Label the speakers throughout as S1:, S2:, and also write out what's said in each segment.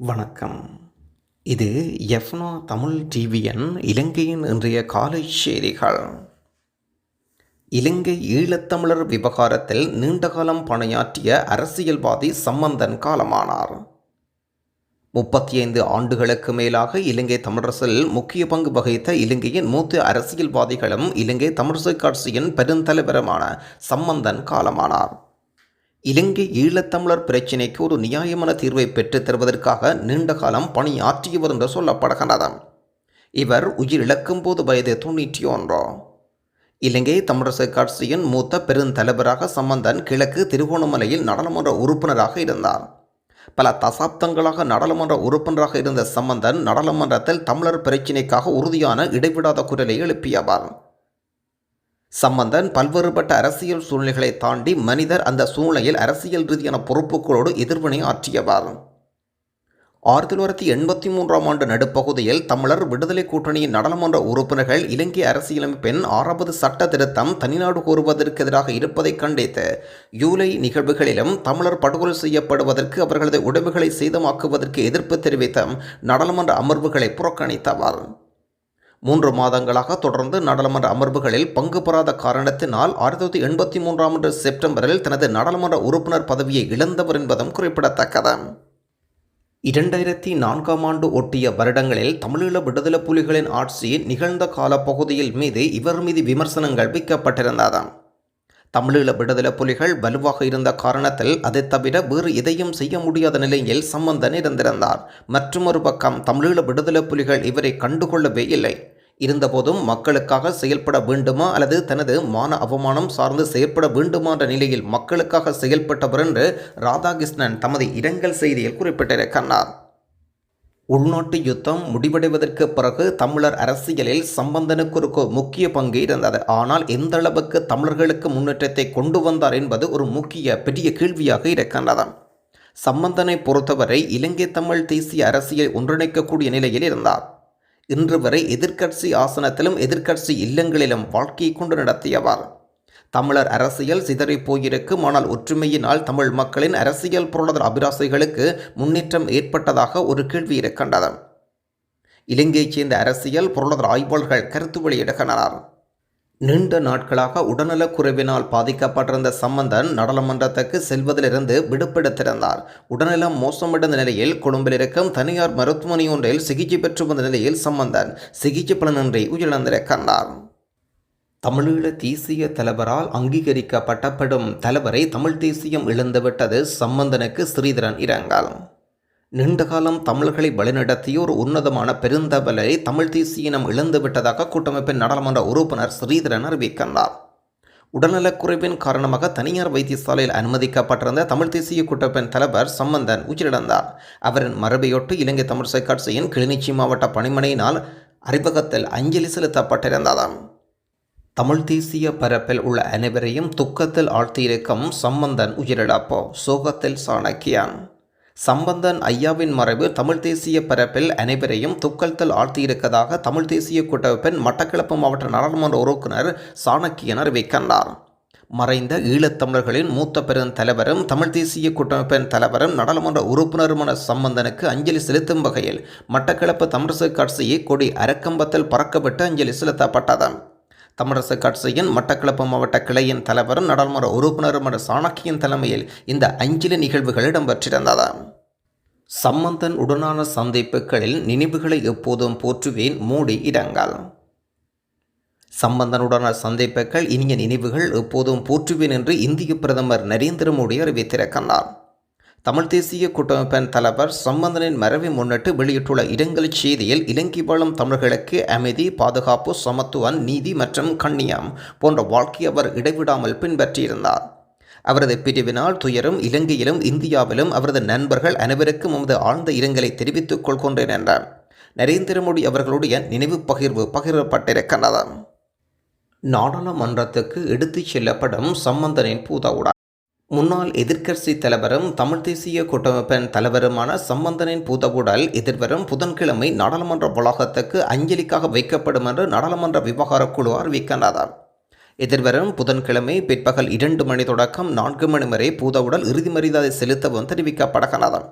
S1: வணக்கம். இது எஃப்னா தமிழ் டிவியன் இலங்கையின் இன்றைய காலை செய்திகள். இலங்கை ஈழத்தமிழர் விவகாரத்தில் நீண்டகாலம் பணியாற்றிய அரசியல்வாதி சம்பந்தன் காலமானார். முப்பத்தி ஐந்து ஆண்டுகளுக்கு மேலாக இலங்கை தமிழரசில் முக்கிய பங்கு வகித்த இலங்கையின் மூத்த அரசியல்வாதிகளும் இலங்கை தமிழிசை கட்சியின் பெருந்தலைவருமான சம்பந்தன் காலமானார். இலங்கை ஈழத்தமிழர் பிரச்சினைக்கு ஒரு நியாயமான தீர்வை பெற்றுத் தருவதற்காக நீண்ட காலம் பணியாற்றியவர் என்று சொல்லப்படுகிறது இவர் உயிரிழக்கும் போது வயது தொண்ணூற்றி ஒன்று. இலங்கை தமிழரசு கட்சியின் மூத்த பெருந்தலைவராக சம்பந்தன் கிழக்கு திருகோணமலையில் நாடாளுமன்ற உறுப்பினராக இருந்தார். பல தசாப்தங்களாக நாடாளுமன்ற உறுப்பினராக இருந்த சம்பந்தன் நாடாளுமன்றத்தில் தமிழர் பிரச்சினைக்காக உறுதியான இடைவிடாத குரலை எழுப்பியவர். சம்பந்தன் பல்வேறுபட்ட அரசியல் சூழ்நிலைகளை தாண்டி மனிதர் அந்த சூழ்நிலையில் அரசியல் ரீதியான பொறுப்புகளோடு எதிர்வினை ஆற்றியவர். ஆயிரத்தி தொள்ளாயிரத்தி எண்பத்தி மூன்றாம் ஆண்டு நடுப்பகுதியில் தமிழர் விடுதலை கூட்டணியின் நாடாளுமன்ற உறுப்பினர்கள் இலங்கை அரசியலமைப்பின் ஆறாவது சட்ட திருத்தம் தனிநாடு கோருவதற்கு எதிராக இருப்பதை கண்டித்து ஜூலை நிகழ்வுகளிலும் தமிழர் படுகொலை செய்யப்படுவதற்கு அவர்களது உடைமைகளை சேதமாக்குவதற்கு எதிர்ப்பு தெரிவித்த நாடாளுமன்ற அமர்வுகளை புறக்கணித்தவர். மூன்று மாதங்களாக தொடர்ந்து நாடாளுமன்ற அமர்வுகளில் பங்கு பெறாத காரணத்தினால் ஆயிரத்தி தொள்ளாயிரத்தி எண்பத்தி மூன்றாம் ஆண்டு செப்டம்பரில் தனது நாடாளுமன்ற உறுப்பினர் பதவியை இழந்தவர் என்பதும் குறிப்பிடத்தக்கது. இரண்டாயிரத்தி நான்காம் ஆண்டு ஒட்டிய வருடங்களில் தமிழீழ விடுதலை புலிகளின் ஆட்சி நிகழ்ந்த காலப்பகுதியில் மீது இவர் மீது விமர்சனங்கள் வைக்கப்பட்டிருந்தது. தமிழீழ விடுதலை புலிகள் வலுவாக இருந்த காரணத்தில் அதை தவிர வேறு எதையும் செய்ய முடியாத நிலையில் சம்பந்தன் இருந்திருந்தார் மற்றொரு பக்கம் தமிழீழ விடுதலை புலிகள் இவரை கண்டுகொள்ளவே இல்லை. இருந்தபோதும் மக்களுக்காக செயல்பட வேண்டுமா அல்லது தனது மான அவமானம் சார்ந்து செயல்பட வேண்டுமா என்ற நிலையில் மக்களுக்காக செயல்பட்டவர் என்று ராதாகிருஷ்ணன் தமது இரங்கல் செய்தியில் குறிப்பிட்டிருக்கிறார். உள்நாட்டு யுத்தம் முடிவடைவதற்கு பிறகு தமிழர் அரசியலில் சம்பந்தனுக்கு ஒரு முக்கிய பங்கு இருந்தது. ஆனால் எந்த அளவுக்கு தமிழர்களுக்கு முன்னேற்றத்தை கொண்டு வந்தார் என்பது ஒரு முக்கிய பெரிய கேள்வியாக இருக்கின்றது. சம்பந்தனை பொறுத்தவரை இலங்கை தமிழ் தேசிய அரசியல் ஒன்றிணைக்கக்கூடிய நிலையில் இருந்தார். இன்று வரை எதிர்க்கட்சி ஆசனத்திலும் எதிர்க்கட்சி இல்லங்களிலும் வாழ்க்கையை கொண்டு நடத்தியவர். தமிழர் அரசியல் சிதறி போயிருக்கும் ஆனால் ஒற்றுமையினால் தமிழ் மக்களின் அரசியல் பொருளாதார அபிலாசைகளுக்கு முன்னேற்றம் ஏற்பட்டதாக ஒரு கேள்வி இருக்கின்றது. இலங்கையைச் சேர்ந்த அரசியல் பொருளாதார ஆய்வாளர்கள் கருத்து வெளியிடுகின்றனர். நீண்ட நாட்களாக உடல்நலக் குறைவினால் பாதிக்கப்பட்டிருந்த சம்பந்தன் நாடாளுமன்றத்துக்கு செல்வதிலிருந்து விடுபடுத்திருந்தார். உடல்நலம் மோசமடைந்த நிலையில் கொழும்பில் இருக்கும் தனியார் மருத்துவமனை ஒன்றில் சிகிச்சை பெற்று வந்த நிலையில் சம்பந்தன் சிகிச்சை பலனின்றி உயிரிழந்திருக்கின்றார். தமிழீழ தேசிய தலைவரால் அங்கீகரிக்கப்பட்டப்படும் தலைவரை தமிழ் தேசியம் இழந்துவிட்டது சம்பந்தனுக்கு ஸ்ரீதரன் இரங்கல். நீண்டகாலம் தமிழர்களை வழிநடத்திய ஒரு உன்னதமான பெருந்தவலை தமிழ் தேசியினம் இழந்துவிட்டதாக கூட்டமைப்பின் நாடாளுமன்ற உறுப்பினர் ஸ்ரீதரன் அறிவிக்கின்றார். உடல்நலக்குறைவின் காரணமாக தனியார் வைத்தியசாலையில் அனுமதிக்கப்பட்டிருந்த தமிழ் தேசிய கூட்டமைப்பின் தலைவர் சம்பந்தன் உயிரிழந்தார். அவரின் மரபையொட்டு இலங்கை தமிழ் சைக்காட்சியின் கிளிநொச்சி மாவட்ட பணிமனையினால் அறிவகத்தில் அஞ்சலி செலுத்தப்பட்டிருந்ததாம் தமிழ் தேசிய பரப்பில் உள்ள அனைவரையும் துக்கத்தில் ஆழ்த்தியிருக்கும் சம்பந்தன் உயிரிழப்போ. சோகத்தில் சாணக்கியான். சம்பந்தன் ஐயாவின் மறைவு தமிழ் தேசிய பரப்பில் அனைவரையும் துக்கத்தில் ஆழ்த்தியிருக்கதாக தமிழ் தேசிய கூட்டமைப்பின் மட்டக்களப்பு மாவட்ட நாடாளுமன்ற உறுப்பினர் சாணக்கியன் அறிவிக்கின்றார். மறைந்த ஈழத்தமிழர்களின் மூத்த பெருந்தலைவரும் தமிழ் தேசிய கூட்டமைப்பின் தலைவரும் நாடாளுமன்ற உறுப்பினருமான சம்பந்தனுக்கு அஞ்சலி செலுத்தும் வகையில் மட்டக்களப்பு தமிழிசை கட்சியை கொடி அரக்கம்பத்தில் பறக்கவிட்டு அஞ்சலி செலுத்தப்பட்டது. தமிழரசு கட்சியின் மட்டக்களப்பு மாவட்ட கிளையின் தலைவரும் நாடாளுமன்ற உறுப்பினருமான சாணக்கியன் தலைமையில் இந்த அஞ்சலி நிகழ்வுகள் இடம்பெற்றிருந்தது. சம்பந்தன் உடனான சந்திப்புகளில் நினைவுகளை எப்போதும் போற்றுவேன் மூடி இடங்கள். சம்பந்தனுடனான சந்திப்புகள் இனிய நினைவுகள் எப்போதும் போற்றுவேன் என்று இந்திய பிரதமர் நரேந்திர மோடி அறிவித்திருக்கிறார் தமிழ் தேசிய கூட்டமைப்பின் தலைவர் சம்பந்தனின் மறைவை முன்னிட்டு வெளியிட்டுள்ள இரங்கல் செய்தியில் இலங்கை வாழும் தமிழர்களுக்கு அமைதி பாதுகாப்பு சமத்துவம் நீதி மற்றும் கண்ணியம் போன்ற வாழ்க்கை அவர் இடைவிடாமல் பின்பற்றியிருந்தார். அவரது பிரிவினால் துயரும் இலங்கையிலும் இந்தியாவிலும் அவரது நண்பர்கள் அனைவருக்கும் நமது ஆழ்ந்த இரங்கலை தெரிவித்துக் கொள்கின்றேன் என்றார். நரேந்திர மோடி அவர்களுடைய நினைவு பகிர்வு பகிரப்பட்டிருக்கின்றது நாடாளுமன்றத்துக்கு எடுத்துச் செல்லப்படும் சம்பந்தனின் பூதவுடன் முன்னாள் எதிர்க்கட்சி தலைவரும் தமிழ் தேசிய கூட்டமைப்பின் தலைவருமான சம்பந்தனின் பூதவுடல் எதிர்வரும் புதன்கிழமை நாடாளுமன்ற வளாகத்துக்கு அஞ்சலிக்காக வைக்கப்படும் என்று நாடாளுமன்ற விவகார குழு அறிவிக்கின்றது. எதிர்வரும் புதன்கிழமை பிற்பகல் இரண்டு மணி தொடக்கம் நான்கு மணி வரை பூதவுடல் இறுதி மரியாதை செலுத்தவும் தெரிவிக்கப்படுகிறது.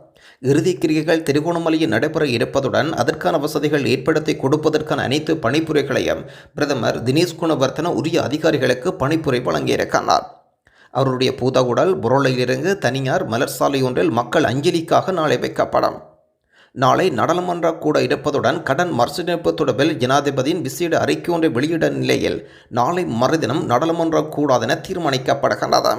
S1: இறுதிக்கிரியைகள் திருகோணமலையில் நடைபெற இருப்பதுடன் அதற்கான வசதிகள் ஏற்படுத்தி கொடுப்பதற்கான அனைத்து பணிப்புரைகளையும் பிரதமர் தினேஷ் குணவர்த்தன உரிய அதிகாரிகளுக்கு பணிப்புரை வழங்கியிருக்கிறார். அவருடைய பூதகுடல் புரோலையிலிருந்து தனியார் மலர் சாலை ஒன்றில் மக்கள் அஞ்சலிக்காக நாளை வைக்கப்படும். நாளை நாடாளுமன்ற கூட இருப்பதுடன் கடன் மறுசீரமைப்பு தொடர்பில் ஜனாதிபதியின் விசேட அறிக்கை ஒன்றை வெளியிட நிலையில் நாளை மறுதினம் நாடாளுமன்ற கூடாதென தீர்மானிக்கப்படுகின்றது.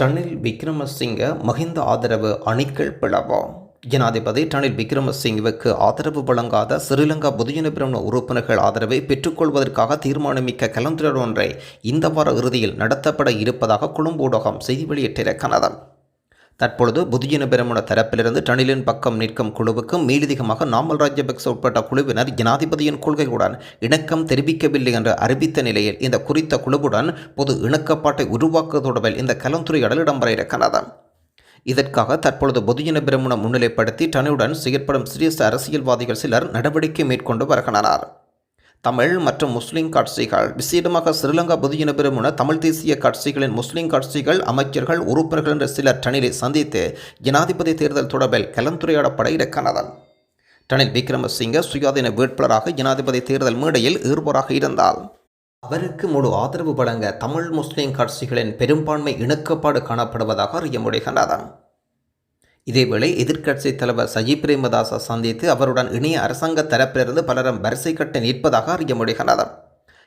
S1: ரணில் விக்ரமசிங்க மஹிந்த ஆதரவு அணிகள் பிளவு. ஜனாதிபதி ரணில் விக்ரமசிங்கவுக்கு ஆதரவு வழங்காத ஸ்ரீலங்கா பொதுஜன பிரமண உறுப்பினர்கள் ஆதரவை பெற்றுக்கொள்வதற்காக தீர்மானமிக்க கலந்துரையாடல் ஒன்றை இந்த வார இறுதியில் நடத்தப்பட இருப்பதாக கொழும்பு ஊடகம் செய்தி வெளியிட்டிருக்கிறது. தற்பொழுது பொதுஜன பெரமுன தரப்பிலிருந்து டனிலின் பக்கம் நிற்கும் குழுவுக்கும் மேலதிகமாக நாமல் ராஜபக்ச உட்பட்ட குழுவினர் ஜனாதிபதியின் கொள்கையுடன் இணக்கம் தெரிவிக்கவில்லை என்று அறிவித்த நிலையில் இந்த குறித்த குழுவுடன் பொது இணக்கப்பாட்டை உருவாக்குவது இந்த கலந்துரையாடல் இடம்பெற இருக்கிறது. இதற்காக தற்பொழுது பொதுஜன பிரமுன முன்னிலைப்படுத்தி டனுடன் செயற்படும் சிறிய அரசியல்வாதிகள் சிலர் நடவடிக்கை மேற்கொண்டு வருகின்றனர். தமிழ் மற்றும் முஸ்லிம் கட்சிகள் விசேடமாக ஸ்ரீலங்கா பொதுஜன பெருமுன தமிழ் தேசிய கட்சிகளின் முஸ்லிம் கட்சிகள் அமைச்சர்கள் உறுப்பினர்கள் என்ற சிலர் டனிலை சந்தித்து ஜனாதிபதி தேர்தல் தொடர்பில் கலந்துரையாடப்பட இருக்கிறது டனில் விக்ரமசிங்க சுயாதீன வேட்பாளராக ஜனாதிபதி தேர்தல் மேடையில் ஈர்ப்பராக இருந்தால் அவருக்கு முழு ஆதரவு வழங்க தமிழ் முஸ்லிம் கட்சிகளின் பெரும்பான்மை இணக்கப்பாடு காணப்படுவதாக அறிய முடிகின்றது. இதேவேளை எதிர்க்கட்சி தலைவர் சஜி பிரேமதாச சந்தித்து அவருடன் இணைய அரசாங்க தரப்பிலிருந்து பலரும் வரிசை கட்ட நிற்பதாக அறிய முடிகிறது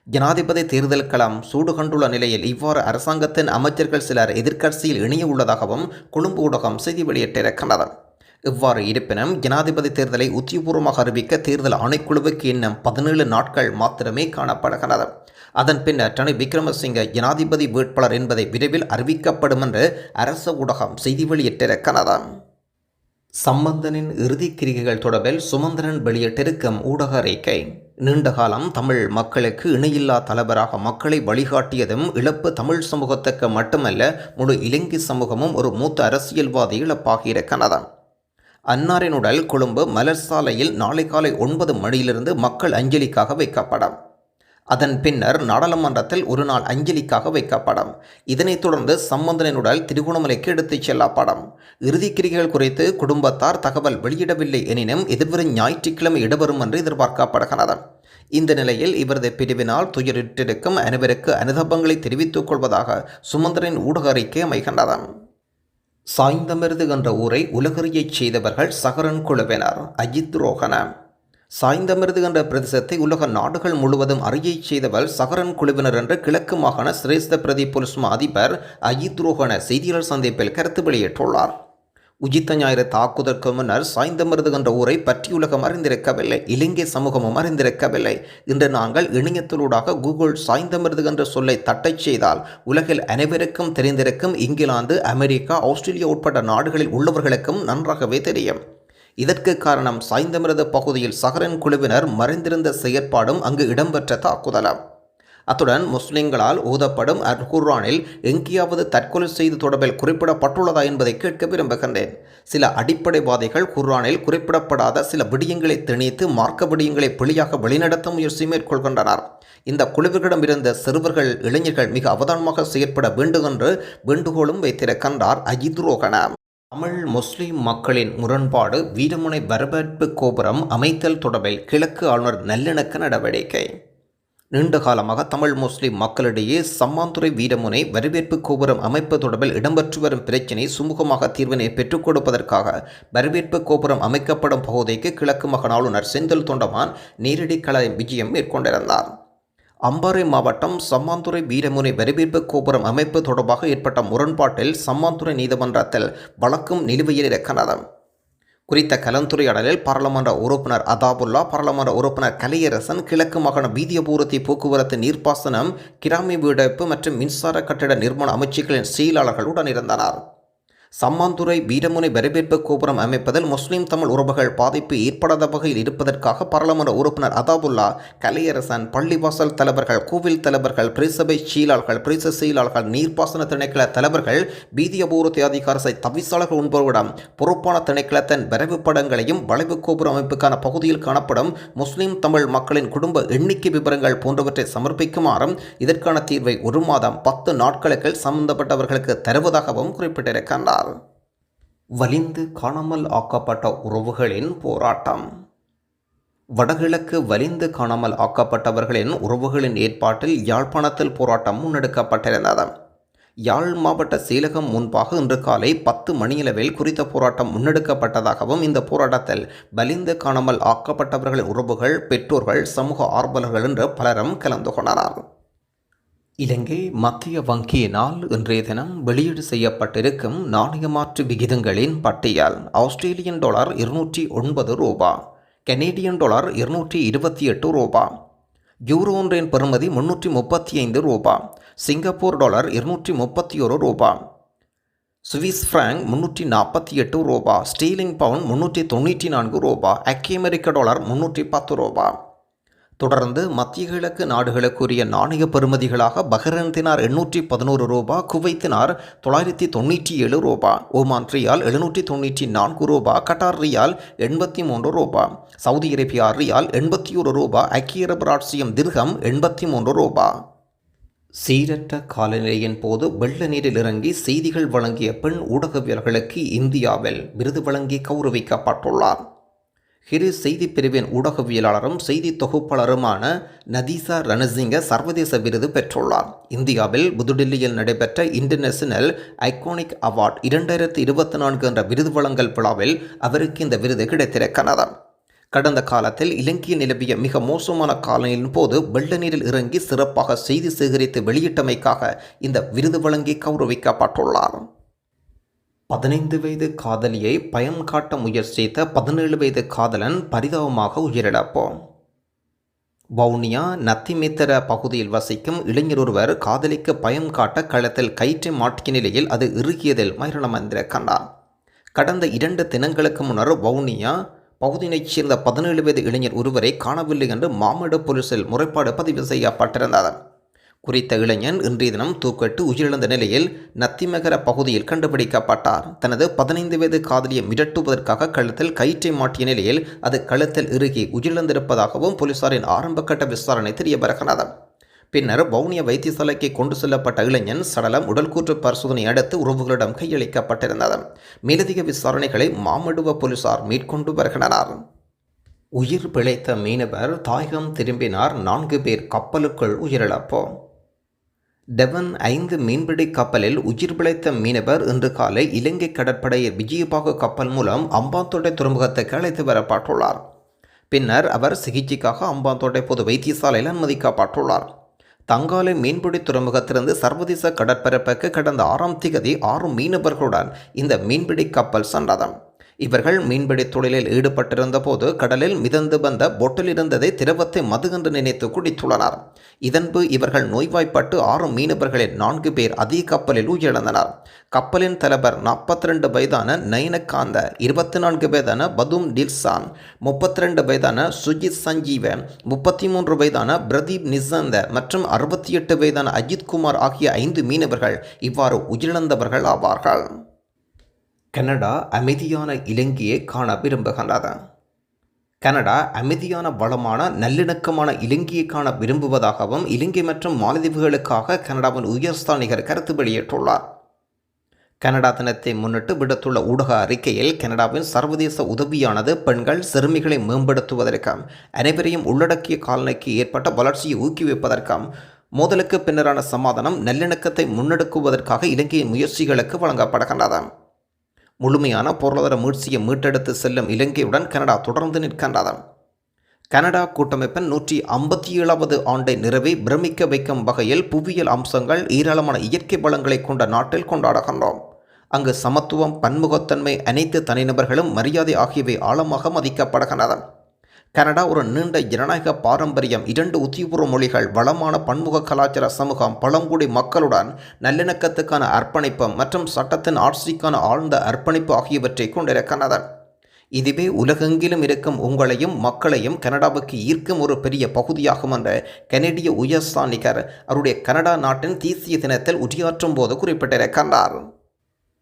S1: ஜனாதிபதி தேர்தல் களம் சூடு கண்டுள்ள நிலையில் இவ்வாறு அரசாங்கத்தின் அமைச்சர்கள் சிலர் எதிர்க்கட்சியில் இணைய உள்ளதாகவும் கொழும்பு ஊடகம் செய்தி வெளியிட்டிருக்கிறது இவ்வாறு இருப்பினும் ஜனாதிபதி தேர்தலை உத்தியபூர்வமாக அறிவிக்க தேர்தல் ஆணைக்குழுவுக்கு இன்னும் பதினேழு நாட்கள் மாத்திரமே காணப்படுகிறது அதன் பின்னர் ரணில் விக்ரமசிங்க ஜனாதிபதி வேட்பாளர் என்பதை விரைவில் அறிவிக்கப்படும் என்று அரச ஊடகம் செய்தி வெளியிட்டிருக்கிறது. சம்பந்தனின் இறுதிக் கிரிகைகள் தொடர்பில் சுமந்திரன் வெளியிட்டிருக்கும் ஊடக அறிக்கை. நீண்ட காலம் தமிழ் மக்களுக்கு இணையில்லா தலைவராக மக்களை வழிகாட்டியதும் இழப்பு தமிழ் சமூகத்துக்கு மட்டுமல்ல முழு இலங்கை சமூகமும் ஒரு மூத்த அரசியல்வாதி இழப்பாகியிருக்கிறது. அன்னாரின் உடல் கொழும்பு மலர் சாலையில் நாளை காலை ஒன்பது மணியிலிருந்து மக்கள் அஞ்சலிக்காக வைக்கப்படும். அதன் பின்னர் நாடாளுமன்றத்தில் ஒரு நாள் அஞ்சலிக்காக வைக்கப்படும் இதனைத் தொடர்ந்து சம்பந்தனின் உடல் திருகோணமலைக்கு எடுத்துச் செல்லப்படும் இறுதிக்கிரிகள் குறித்து குடும்பத்தார் தகவல் வெளியிடவில்லை எனினும் எதிர்வரும் ஞாயிற்றுக்கிழமை இடம்பெறும் என்று எதிர்பார்க்கப்படுகிறது. இந்த நிலையில் இவரது பிரிவினால் துயரிட்டிருக்கும் அனைவருக்கு அனுதாபங்களை தெரிவித்துக் கொள்வதாக சுமந்திரன் ஊடக அறிக்கை அமைகின்றது. சாய்ந்தமிருது என்ற ஊரை உலகறியச் செய்தவர்கள் சகரன் குழுவினர். அஜித் ரோகன சாய்ந்தமிருது என்ற பிரதேசத்தை உலக நாடுகள் முழுவதும் அறியச் செய்தவர் சகரன் குழுவினர் என்ற கிழக்கு மாகாண சிரேஷ்ட பிரதி போலீஸ் மா அதிபர் அஜித் செய்தியாளர் சந்திப்பில் கருத்து வெளியிட்டுள்ளார். உஜித்த ஞாயிறு தாக்குதற்கு முன்னர் சாய்ந்தமிருது என்ற ஊரை பற்றியுலகம் அறிந்திருக்கவில்லை இலங்கை சமூகமும் அறிந்திருக்கவில்லை. இன்று நாங்கள் இணையத்திலூடாக கூகுள் சாய்ந்தமிருது என்ற சொல்லை தட்டச் செய்தால் உலகில் அனைவருக்கும் தெரிந்திருக்கும் இங்கிலாந்து அமெரிக்கா ஆஸ்திரேலியா உட்பட்ட நாடுகளில் உள்ளவர்களுக்கும் நன்றாகவே தெரியும். இதற்கு காரணம் சாய்ந்தமிரத பகுதியில் சஹரன் குழுவினர் மறைந்திருந்த செயற்பாடும் அங்கு இடம்பெற்ற தாக்குதலாம். அத்துடன் முஸ்லிம்களால் ஊதப்படும் அல் குர்ஆனில் எங்கேயாவது தற்கொலை செய்து தொடர்பில் குறிப்பிடப்பட்டுள்ளதா என்பதை கேட்க விரும்புகின்றேன். சில அடிப்படைவாதிகள் குர்ஆனில் குறிப்பிடப்படாத சில விடியங்களை திணித்து மார்க்க விடியங்களை பிழையாக வழிநடத்த முயற்சி மேற்கொள்கின்றனர். இந்த குழுவிடமிருந்த சிறுவர்கள் இளைஞர்கள் மிக அவதானமாக செயற்பட வேண்டும் என்று வேண்டுகோளும் வைத்திருக்கின்றார் அஜித் ரோகன தமிழ் முஸ்லிம் மக்களின் முரண்பாடு வீரமுனை வரவேற்பு கோபுரம் அமைத்தல் தொடர்பில் கிழக்கு ஆளுநர் நல்லிணக்க நடவடிக்கை. நீண்ட காலமாக தமிழ் முஸ்லிம் மக்களிடையே சம்மாந்துறை வீரமுனை வரவேற்பு கோபுரம் அமைப்பு தொடர்பில் இடம்பெற்று வரும் பிரச்சினை சுமூகமாக தீர்வினை பெற்றுக் கொடுப்பதற்காக வரவேற்பு கோபுரம் அமைக்கப்படும் பகுதிக்கு கிழக்கு மகன் ஆளுநர் செந்தில் தொண்டமான் நேரடி கலை விஜயம் மேற்கொண்டிருந்தார். அம்பாறை மாவட்டம் சம்மாந்துறை வீரமுனை வரவேற்பு கோபுரம் அமைப்பு தொடர்பாக ஏற்பட்ட முரண்பாட்டில் சம்மாந்துறை நீதிமன்றத்தில் வழக்கும் நிலுவையில் இருக்கிறது. குறித்த கலந்துரையாடலில் பாராளுமன்ற உறுப்பினர் அதாபுல்லா பாராளுமன்ற உறுப்பினர் கலையரசன் கிழக்கு மாகாண வீதியபூர்த்தி போக்குவரத்து நீர்ப்பாசனம் கிராமி வீடமைப்பு மற்றும் மின்சார கட்டிட நிர்மாண அமைச்சுகளின் செயலாளர்கள் உடனிருந்தனர். சம்மாந்துறை வீரமுனை வரவேற்பு கோபுரம் அமைப்பதில் முஸ்லிம் தமிழ் உறவுகள் பாதிப்பு ஏற்படாத வகையில் இருப்பதற்காக பாராளுமன்ற உறுப்பினர் அதாபுல்லா கலையரசன் பள்ளிவாசல் தலைவர்கள் கோவில் தலைவர்கள் பிரசபை சீலாளர்கள் பிரச செயலாளர்கள் நீர்ப்பாசன திணைக்கள தலைவர்கள் வீதி அபூர்த்தி அதிகாரசை தவிசாளர்கள் உண்பவரிடம் பொறுப்பான திணைக்களத்தின் வரைவு படங்களையும் வளைவு கோபுரம் அமைப்புக்கான பகுதியில் காணப்படும் முஸ்லிம் தமிழ் மக்களின் குடும்ப எண்ணிக்கை விவரங்கள் போன்றவற்றை சமர்ப்பிக்குமாறும் இதற்கான தீர்வை ஒரு மாதம் பத்து நாட்களுக்கு சம்பந்தப்பட்டவர்களுக்கு தருவதாகவும் குறிப்பிட்டிருக்கின்றார். வலிந்து காணாமல் ஆக்கப்பட்ட உறவுகளின் போராட்டம். வடகிழக்கு வலிந்து காணாமல் ஆக்கப்பட்டவர்களின் உறவுகளின் ஏற்பாட்டில் யாழ்ப்பாணத்தில் போராட்டம் முன்னெடுக்கப்பட்டிருந்தது. யாழ் மாவட்ட செயலகம் முன்பாக இன்று காலை பத்து மணியளவில் குறித்த போராட்டம் முன்னெடுக்கப்பட்டதாகவும் இந்த போராட்டத்தில் வலிந்து காணாமல் ஆக்கப்பட்டவர்களின் உறவுகள் பெற்றோர்கள் சமூக ஆர்வலர்கள் என்று பலரும் கலந்து கொண்டனர். இலங்கை மத்திய வங்கியினால் இன்றைய தினம் வெளியீடு செய்யப்பட்டிருக்கும் நாணய மாற்று விகிதங்களின் பட்டியல். ஆஸ்திரேலியன் டாலர் இருநூற்றி ஒன்பது ரூபா கனேடியன் டாலர் இருநூற்றி இருபத்தி எட்டு ரூபா யூரோ ஒன்றின் பெறுமதி முன்னூற்றி முப்பத்தி ஐந்து ரூபா சிங்கப்பூர் டாலர் இருநூற்றி முப்பத்தி ஒரு ரூபா சுவிஸ் ஃப்ராங்க் முன்னூற்றி நாற்பத்தி எட்டு ரூபா ஸ்டீலிங் பவுன் முன்னூற்றி தொண்ணூற்றி நான்கு ரூபா அக்கி அமெரிக்க டாலர் முன்னூற்றி பத்து ரூபா. தொடர்ந்து மத்திய கிழக்கு நாடுகளுக்குரிய நாணய பெறுமதிகளாக பஹ்ரைன் தினார் எண்ணூற்றி பதினோரு ரூபா குவைத்தினார் தொள்ளாயிரத்தி தொண்ணூற்றி ஏழு ரூபா ஓமான் ரியால் எழுநூற்றி தொண்ணூற்றி நான்கு ரூபா கட்டார் ரியால் எண்பத்தி மூன்று ரூபா சவுதி அரேபியா ரியால் எண்பத்தி ஒரு ரூபா ஐக்கிய அரபு ராட்சியம் திர்கம் எண்பத்தி மூன்று ரூபா. சீரற்ற காலநிலையின் போது வெள்ள நீரில் இறங்கி செய்திகள் வழங்கிய பெண் ஊடகவியல்களுக்கு இந்தியாவில் விருது வழங்கி கௌரவிக்கப்பட்டுள்ளார். ஹிரு செய்திப் பிரிவின் ஊடகவியலாளரும் செய்தி தொகுப்பாளருமான நதீசா ரணசிங்க சர்வதேச விருது பெற்றுள்ளார். இந்தியாவில் புதுடில்லியில் நடைபெற்ற இன்டர்நேஷனல் ஐகானிக் அவார்ட் இரண்டாயிரத்தி இருபத்தி நான்கு என்ற விருது வழங்கல் விழாவில் அவருக்கு இந்த விருது கிடைத்திருக்கிறது. கடந்த காலத்தில் இலங்கையில் நிலவிய மிக மோசமான காலநிலையின் போது வெள்ள நீரில் இறங்கி சிறப்பாக செய்தி சேகரித்து வெளியிட்டமைக்காக இந்த விருது வழங்கி கௌரவிக்கப்பட்டுள்ளார். பதினைந்து வயது காதலியை பயம் காட்ட முயற்சித்த பதினேழு வயது காதலன் பரிதாபமாக உயிரிழப்போம். வவுனியா நத்திமித்திர பகுதியில் வசிக்கும் இளைஞர் ஒருவர் காதலிக்கு பயம் காட்ட களத்தில் கயிற்றை மாட்டிய நிலையில் அது இறுகியதில் மரணமடைந்திருக்கின்றார் கடந்த இரண்டு தினங்களுக்கு முன்னர் வவுனியா பகுதியினைச் சேர்ந்த பதினேழு வயது இளைஞர் ஒருவரை காணவில்லை என்று மாமட போலீசில் முறைப்பாடு பதிவு செய்யப்பட்டிருந்தது. குறித்த இளைஞன் இன்றைய தினம் தூக்கட்டு உயிரிழந்த நிலையில் நத்திமகர பகுதியில் கண்டுபிடிக்கப்பட்டார். தனது பதினைந்து வயது காதலியை மிரட்டுவதற்காக கழுத்தில் கயிற்றை மாட்டிய நிலையில் அது கழுத்தில் இறுகி உயிரிழந்திருப்பதாகவும் போலீசாரின் ஆரம்பகட்ட விசாரணை தெரிய வருகிறது பின்னர் வவுனியா வைத்தியசாலைக்கு கொண்டு செல்லப்பட்ட இளைஞன் சடலம் உடல்கூற்று பரிசோதனை அடுத்து உறவுகளிடம் கையளிக்கப்பட்டிருந்தது. மேலதிக விசாரணைகளை மாமடுவ போலீசார் மேற்கொண்டு வருகின்றனர். உயிர் பிழைத்த மீனவர் தாயகம் திரும்பினார். நான்கு பேர் கப்பலுக்குள் உயிரிழப்போம் டெவன் ஐந்து மீன்பிடி கப்பலில் உயிர் பிழைத்த மீனவர் இன்று காலை இலங்கை கடற்படையின் விஜயபாகு கப்பல் மூலம் அம்பாந்தோட்டை துறைமுகத்துக்கு அழைத்து வரப்பட்டுள்ளார். பின்னர் அவர் சிகிச்சைக்காக அம்பாந்தோட்டை பொது வைத்தியசாலையில் அனுமதிக்கப்பட்டுள்ளார். தங்காலை மீன்பிடி துறைமுகத்திலிருந்து சர்வதேச கடற்பரப்புக்கு கடந்த ஆறாம் திகதி ஆறு மீனவர்களுடன் இந்த மீன்பிடி கப்பல் சென்றதன் இவர்கள் மீன்பிடி தொழிலில் ஈடுபட்டிருந்த போது கடலில் மிதந்து வந்த பொட்டில் இருந்ததை திரவத்தை மது என்று நினைத்து குடித்துள்ளனர். இதன்பு இவர்கள் நோய்வாய்ப்பட்டு ஆறு மீனவர்களில் நான்கு பேர் அதே கப்பலில் உயிரிழந்தனர். கப்பலின் தலைவர் நாற்பத்தி ரெண்டு வயதான நயனகாந்த இருபத்தி நான்கு வயதான பதும் டில்சான் முப்பத்தி ரெண்டு வயதான சுஜித் சஞ்சீவ முப்பத்தி மூன்று வயதான பிரதீப் நிசந்த மற்றும் அறுபத்தி எட்டு வயதான அஜித் குமார் ஆகிய ஐந்து மீனவர்கள் இவ்வாறு உயிரிழந்தவர்கள் ஆவார்கள். கனடா அமைதியான இலங்கையை காண விரும்புகின்றது கனடா அமைதியான வளமான நல்லிணக்கமான இலங்கையை காண விரும்புவதாகவும் இலங்கை மற்றும் மாலத்தீவுகளுக்காக கனடாவின் உயர்ஸ்தானிகர் கருத்து வெளியிட்டுள்ளார். கனடா தினத்தை முன்னிட்டு விடுத்துள்ள ஊடக அறிக்கையில் கனடாவின் சர்வதேச உதவியானது பெண்கள் சிறுமிகளை மேம்படுத்துவதற்கும் அனைவரையும் உள்ளடக்கிய காலநிலைக்கு ஏற்பட்ட வளர்ச்சியை ஊக்குவிப்பதற்கும் மோதலுக்கு பின்னரான சமாதானம் நல்லிணக்கத்தை முன்னெடுக்குவதற்காக இலங்கையின் முயற்சிகளுக்கு வழங்கப்படுகின்றது முழுமையான பொருளாதார மீட்சியை மீட்டெடுத்து செல்லும் இலங்கையுடன் கனடா தொடர்ந்து நிற்கின்றது கனடா கூட்டமைப்பின் நூற்றி ஐம்பத்தி ஏழாவது ஆண்டை நிறைவை பிரமிக்க வைக்கும் வகையில் புவியியல் அம்சங்கள் ஏராளமான இயற்கை வளங்களை கொண்ட நாட்டில் கொண்டாடுகின்றோம். அங்கு சமத்துவம் பன்முகத்தன்மை அனைத்து தனிநபர்களும் மரியாதை ஆகியவை ஆழமாக மதிக்கப்படுகின்றன. கனடா ஒரு நீண்ட ஜனநாயக பாரம்பரியம். இரண்டு உத்தியபூர்வ மொழிகள் வளமான பன்முக கலாச்சார சமூகம் பழங்குடி மக்களுடன் நல்லிணக்கத்துக்கான அர்ப்பணிப்பு மற்றும் சட்டத்தின் ஆட்சிக்கான ஆழ்ந்த அர்ப்பணிப்பு ஆகியவற்றை கொண்டிருக்கின்றது இதுவே உலகெங்கிலும் இருக்கும் உங்களையும் மக்களையும் கனடாவுக்கு ஈர்க்கும் ஒரு பெரிய பகுதியாகும் என்ற கனடிய உயர்ஸ்தானிகர் அவருடைய கனடா நாட்டின் தேசிய தினத்தில் உரையாற்றும் போது குறிப்பிட்டிருக்கின்றார்.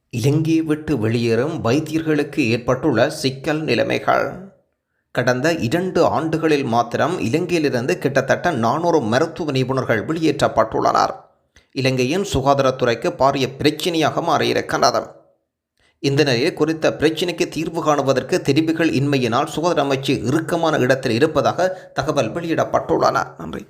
S1: இலங்கையை விட்டு வெளியேறும் வைத்தியர்களுக்கு ஏற்பட்டுள்ள சிக்கல் நிலைமைகள். கடந்த இரண்டு ஆண்டுகளில் மாத்திரம் இலங்கையிலிருந்து கிட்டத்தட்ட நானூறு மருத்துவ நிபுணர்கள் வெளியேற்றப்பட்டுள்ளனர். இலங்கையின் சுகாதாரத்துறைக்கு பாரிய பிரச்சினையாக மாறியிருக்கின்றது. இந்த நிலையில் குறித்த பிரச்சினைக்கு தீர்வு காணுவதற்கு தெரிவுகள் இன்மையினால் சுகாதார அமைச்சு இறுக்கமான இடத்தில் இருப்பதாக தகவல் வெளியிடப்பட்டுள்ளன. நன்றி.